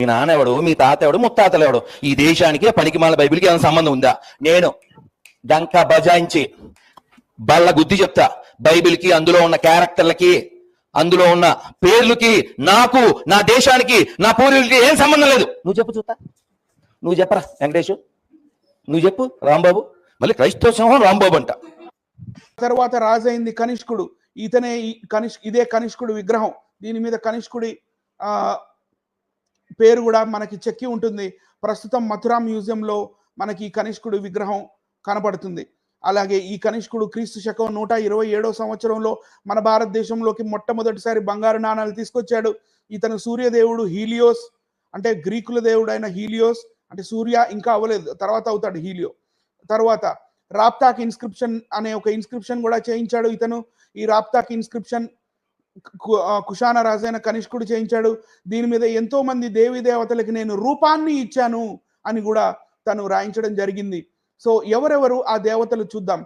మీ నాన్న ఎవడు? మీ తాత ఎవడు? ముత్తాతలు ఎవడు? ఈ దేశానికి పనికిమాల బైబిల్కి ఏమైనా సంబంధం ఉందా? నేను డంక బజాయించి బల్ల గుద్ది చెప్తా. బైబిల్కి అందులో ఉన్న క్యారెక్టర్లకి అందులో ఉన్న పేర్లకి నాకు నా దేశానికి నా పూర్వీకులకి ఏం సంబంధం లేదు. నువ్వు చెప్పు చూస్తా నువ్వు చెప్పరా వెంకటేష్? నువ్వు చెప్పు రాంబాబు? మళ్ళీ క్రైస్తవ సింహం రాంబాబు అంట. తర్వాత రాజైంది కనిష్కుడు. ఇతనే ఈ కనిష్ ఇదే కనిష్కుడు విగ్రహం. దీని మీద కనిష్కుడి ఆ పేరు కూడా మనకి చెక్కి ఉంటుంది. ప్రస్తుతం మథురా మ్యూజియంలో మనకి కనిష్కుడు విగ్రహం కనపడుతుంది అలాగే ఈ కనిష్కుడు క్రీస్తు శకం నూట ఇరవై ఏడో సంవత్సరంలో మన భారతదేశంలోకి మొట్టమొదటిసారి బంగారు నాణాలు తీసుకొచ్చాడు. ఇతను సూర్యదేవుడు హీలియోస్ అంటే గ్రీకుల దేవుడైన హీలియోస్ అంటే సూర్య ఇంకా అవ్వలేదు తర్వాత అవుతాడు హీలియో. తర్వాత రాప్తాక్ ఇన్స్క్రిప్షన్ అనే ఒక ఇన్స్క్రిప్షన్ కూడా చేయించాడు ఇతను. ఈ రాప్తాక్ ఇన్స్క్రిప్షన్ కుషాన రాజైన కనిష్కుడు చేయించాడు. దీని మీద ఎంతో మంది దేవి దేవతలకి నేను రూపాన్ని ఇచ్చాను అని కూడా తను రాయించడం జరిగింది. సో ఎవరెవరు ఆ దేవతలు చూద్దాం.